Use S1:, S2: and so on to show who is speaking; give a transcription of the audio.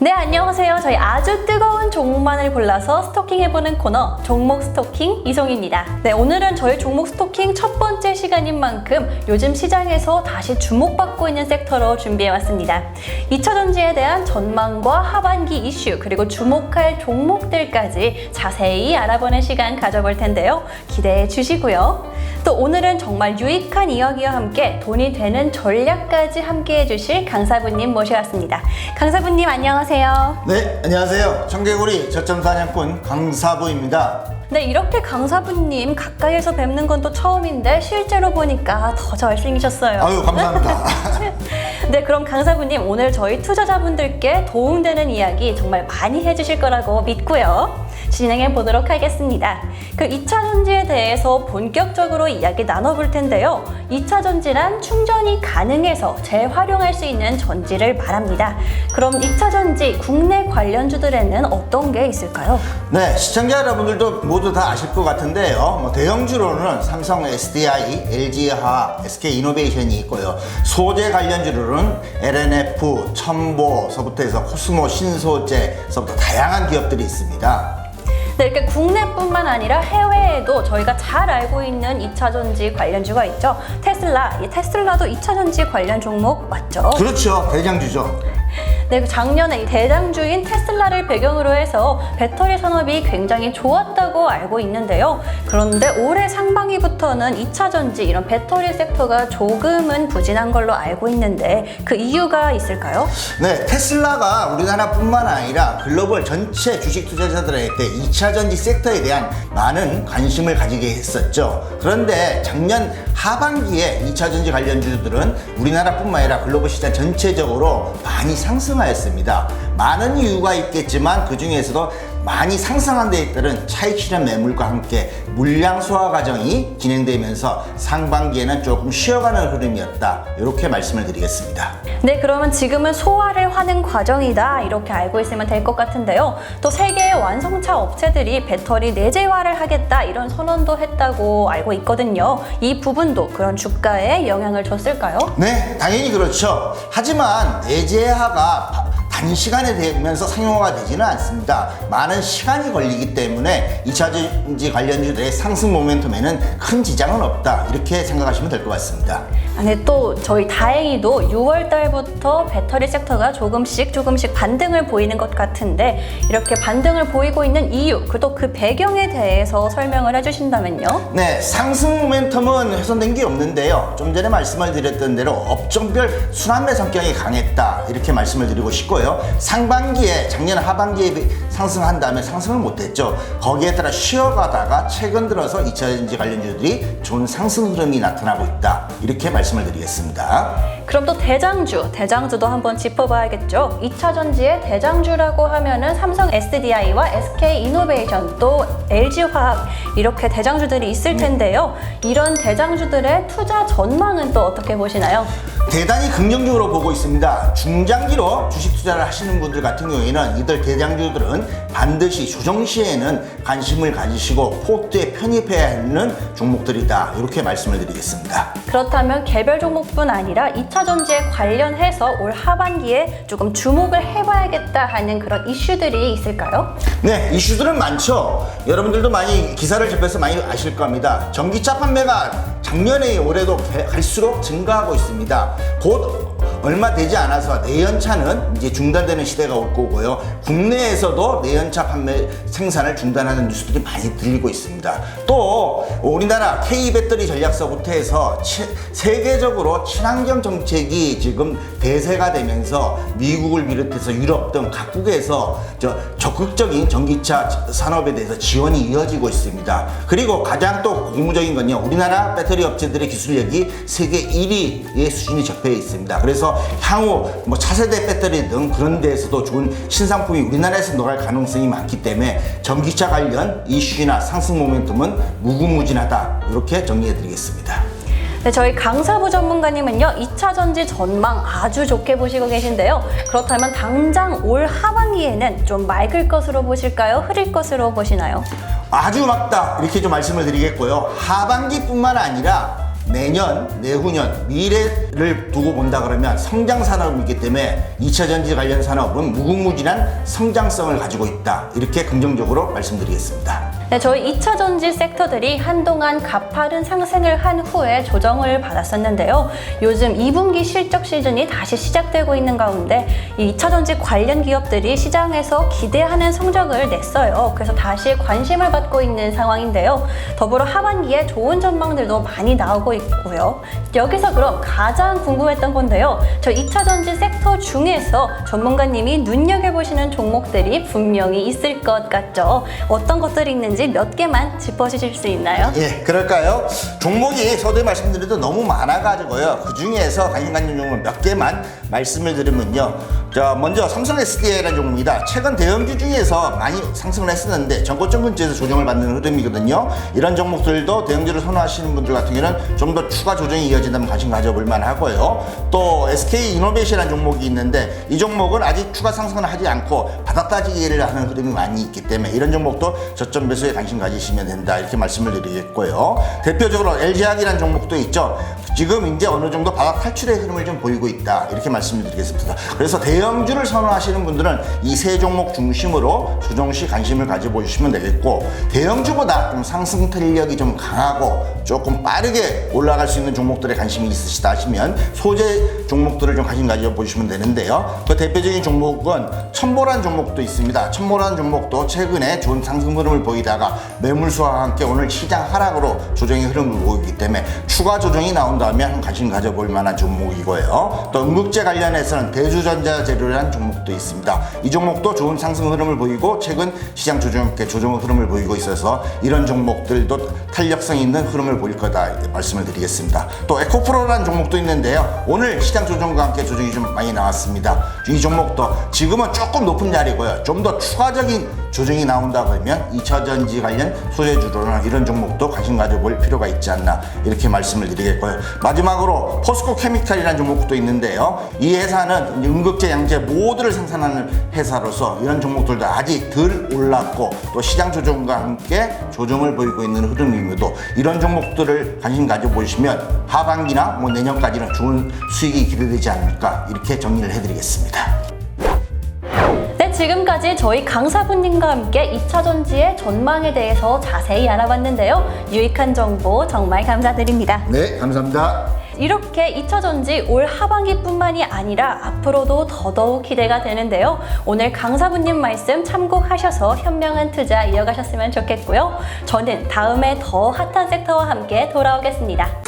S1: 네, 안녕하세요. 저희 아주 뜨거운 종목만을 골라서 스토킹해보는 코너, 종목 스토킹 이송입니다. 네, 오늘은 저희 종목 스토킹 첫 번째 시간인 만큼 요즘 시장에서 다시 주목받고 있는 섹터로 준비해왔습니다. 2차 전지에 대한 전망과 하반기 이슈, 그리고 주목할 종목들까지 자세히 알아보는 시간 가져볼 텐데요. 기대해 주시고요. 또 오늘은 정말 유익한 이야기와 함께 돈이 되는 전략까지 함께 해주실 강사부님 모셔왔습니다. 강사부님 안녕하세요.
S2: 네, 안녕하세요. 청개구리 저점 사냥꾼 강사부입니다.
S1: 네, 이렇게 강사부님 가까이에서 뵙는 건 또 처음인데 실제로 보니까 더 잘생기셨어요.
S2: 아유, 감사합니다.
S1: 네, 그럼 강사부님 오늘 저희 투자자분들께 도움되는 이야기 정말 많이 해주실 거라고 믿고요. 진행해 보도록 하겠습니다. 그 2차 전지에 대해서 본격적으로 이야기 나눠볼 텐데요. 2차 전지란 충전이 가능해서 재활용할 수 있는 전지를 말합니다. 그럼 2차 전지 국내 관련주들에는 어떤 게 있을까요?
S2: 네, 시청자 여러분들도 모두 다 아실 것 같은데요. 뭐 대형주로는 삼성 SDI, LG화학, SK이노베이션이 있고요. 소재 관련주로는 LNF, 첨보서부터 해서 코스모 신소재서부터 다양한 기업들이 있습니다.
S1: 네, 이렇게 국내뿐만 아니라 해외에도 저희가 잘 알고 있는 2차 전지 관련주가 있죠. 테슬라, 이 테슬라도 2차 전지 관련 종목 맞죠?
S2: 그렇죠. 대장주죠.
S1: 네, 그 작년에 이 대장주인 테슬라를 배경으로 해서 배터리 산업이 굉장히 좋았다고 알고 있는데요. 그런데 올해 상반기부터는 2차 전지 이런 배터리 섹터가 조금은 부진한 걸로 알고 있는데 그 이유가 있을까요?
S2: 네, 테슬라가 우리나라뿐만 아니라 글로벌 전체 주식 투자자들에게 2차 전지 섹터에 대한 많은 관심을 가지게 했었죠. 그런데 작년 하반기에 2차 전지 관련주들은 우리나라뿐만 아니라 글로벌 시장 전체적으로 많이 상승 하였습니다. 많은 이유가 있겠지만 그 중에서도 많이 상승한 데 따른 차익 실현 매물과 함께 물량 소화 과정이 진행되면서 상반기에는 조금 쉬어가는 흐름이었다. 이렇게 말씀을 드리겠습니다.
S1: 네, 그러면 지금은 소화를 하는 과정이다. 이렇게 알고 있으면 될 것 같은데요. 또 세계의 완성차 업체들이 배터리 내재화를 하겠다. 이런 선언도 했다고 알고 있거든요. 이 부분도 그런 주가에 영향을 줬을까요?
S2: 네, 당연히 그렇죠. 하지만 내재화가 바- 단시간에 되면서 상용화가 되지는 않습니다. 많은 시간이 걸리기 때문에 2차 전지 관련주들의 상승 모멘텀에는 큰 지장은 없다. 이렇게 생각하시면 될 것 같습니다.
S1: 아, 네, 또 저희 다행히도 6월 달부터 배터리 섹터가 조금씩 조금씩 반등을 보이는 것 같은데 이렇게 반등을 보이고 있는 이유, 그리고 그 배경에 대해서 설명을 해주신다면요.
S2: 네, 상승 모멘텀은 훼손된 게 없는데요. 좀 전에 말씀을 드렸던 대로 업종별 순환매 성격이 강했다. 이렇게 말씀을 드리고 싶고요. 상반기에 작년 하반기에 비- 상승한 다음에 상승을 못했죠. 거기에 따라 쉬어가다가 최근 들어서 2차 전지 관련주들이 좋은 상승 흐름이 나타나고 있다. 이렇게 말씀을 드리겠습니다.
S1: 그럼 또 대장주, 대장주도 한번 짚어봐야겠죠. 2차 전지의 대장주라고 하면은 삼성 SDI와 SK 이노베이션 또 LG 화학 이렇게 대장주들이 있을 텐데요. 이런 대장주들의 투자 전망은 또 어떻게 보시나요?
S2: 대단히 긍정적으로 보고 있습니다. 중장기로 주식 투자를 하시는 분들 같은 경우에는 이들 대장주들은 반드시 조정 시에는 관심을 가지시고 포트에 편입해야 하는 종목들이다. 이렇게 말씀을 드리겠습니다.
S1: 그렇다면 개별 종목뿐 아니라 2차 전지에 관련해서 올 하반기에 조금 주목을 해봐야겠다 하는 그런 이슈들이 있을까요?
S2: 네, 이슈들은 많죠. 여러분들도 많이 기사를 접해서 많이 아실 겁니다. 전기차 판매가 작년에 올해도 개- 갈수록 증가하고 있습니다. 곧 얼마 되지 않아서 내연차는 이제 중단되는 시대가 올 거고요. 국내에서도 내연차 판매 생산을 중단하는 뉴스들이 많이 들리고 있습니다. 또 우리나라 K 배터리 전략서부터 해서 치- 세계적으로 친환경 정책이 지금 대세가 되면서 미국을 비롯해서 유럽 등 각국에서 저 적극적인 전기차 산업에 대해서 지원이 이어지고 있습니다. 그리고 가장 또 고무적인 건요. 우리나라 배터리 업체들의 기술력이 세계 1위의 수준이 적혀 있습니다. 그래서 향후 뭐 차세대 배터리 등 그런 데에서도 좋은 신상품이 우리나라에서 나갈 가능성이 많기 때문에 전기차 관련 이슈나 상승 모멘텀은 무궁무진하다. 이렇게 정리해 드리겠습니다.
S1: 네, 저희 강사부 전문가님은요, 2차 전지 전망 아주 좋게 보시고 계신데요. 그렇다면 당장 올 하반기에는 좀 맑을 것으로 보실까요? 흐릴 것으로 보시나요?
S2: 아주 막다 이렇게 좀 말씀을 드리겠고요. 하반기뿐만 아니라 내년, 내후년 미래를 두고 본다 그러면 성장 산업이기 때문에 2차 전지 관련 산업은 무궁무진한 성장성을 가지고 있다. 이렇게 긍정적으로 말씀드리겠습니다.
S1: 네, 저희 2차 전지 섹터들이 한동안 가파른 상승을 한 후에 조정을 받았었는데요. 요즘 2분기 실적 시즌이 다시 시작되고 있는 가운데 이 2차 전지 관련 기업들이 시장에서 기대하는 성적을 냈어요. 그래서 다시 관심을 받고 있는 상황인데요. 더불어 하반기에 좋은 전망들도 많이 나오고 있고요. 여기서 그럼 가장 궁금했던 건데요. 저 2차 전지 섹터 중에서 전문가님이 눈여겨보시는 종목들이 분명히 있을 것 같죠. 어떤 것들이 있는지 몇 개만 짚어주실 수 있나요?
S2: 예, 그럴까요? 종목이 서두에 말씀드려도 너무 많아가지고요. 그 중에서 관심 가는 종목 몇 개만 말씀을 드리면요. 자, 먼저 삼성 SDI라는 종목입니다. 최근 대형주 중에서 많이 상승을 했었는데 전고점 근처에서 조정을 받는 흐름이거든요. 이런 종목들도 대형주를 선호하시는 분들 같은 경우는 좀 더 추가 조정이 이어진다면 관심 가져볼 만하고요. 또 SK 이노베이션이라는 종목이 있는데 이 종목은 아직 추가 상승을 하지 않고 바닥다지기를 하는 흐름이 많이 있기 때문에 이런 종목도 저점 매수에 관심 가지시면 된다 이렇게 말씀을 드리겠고요. 대표적으로 LG학이라는 종목도 있죠. 지금 이제 어느 정도 바닥 탈출의 흐름을 좀 보이고 있다 이렇게 말씀을 드리겠습니다. 그래서 대형주를 선호하시는 분들은 이 세 종목 중심으로 조정시 관심을 가져보시면 되겠고 대형주보다 좀 상승 탄력이 좀 강하고 조금 빠르게 올라갈 수 있는 종목들에 관심이 있으시다 하시면 소재 종목들을 좀 관심 가져보시면 되는데요. 그 대표적인 종목은 첨보란 종목도 있습니다. 첨보란 종목도 최근에 좋은 상승 흐름을 보이다가 매물수와 함께 오늘 시장 하락으로 조정의 흐름을 보이기 때문에 추가 조정이 나온다 면 관심 가져볼 만한 종목이고요. 또 응급제 관련해서는 대주전자 재료라는 종목도 있습니다. 이 종목도 좋은 상승 흐름을 보이고 최근 시장 조정 조정 흐름을 보이고 있어서 이런 종목들도 탄력성 있는 흐름을 보일 거다 말씀을 드리겠습니다. 또 에코프로라는 종목도 있는데요. 오늘 시장 조정과 함께 조정이 좀 많이 나왔습니다. 이 종목도 지금은 조금 높은 자리고요. 좀 더 추가적인 조정이 나온다 그러면 2차 전지 관련 소재주로나 이런 종목도 관심 가져볼 필요가 있지 않나 이렇게 말씀을 드리겠고요. 마지막으로 포스코 케미칼이라는 종목도 있는데요. 이 회사는 응급제, 양제 모두를 생산하는 회사로서 이런 종목들도 아직 덜 올랐고 또 시장 조정과 함께 조정을 보이고 있는 흐름임에도 이런 종목들을 관심 가져보시면 하반기나 뭐 내년까지는 좋은 수익이 기대되지 않을까 이렇게 정리를 해드리겠습니다.
S1: 네, 지금까지 저희 강사분님과 함께 2차 전지의 전망에 대해서 자세히 알아봤는데요. 유익한 정보 정말 감사드립니다.
S2: 네, 감사합니다.
S1: 이렇게 2차 전지 올 하반기뿐만이 아니라 앞으로도 더더욱 기대가 되는데요. 오늘 강사분님 말씀 참고하셔서 현명한 투자 이어가셨으면 좋겠고요. 저는 다음에 더 핫한 섹터와 함께 돌아오겠습니다.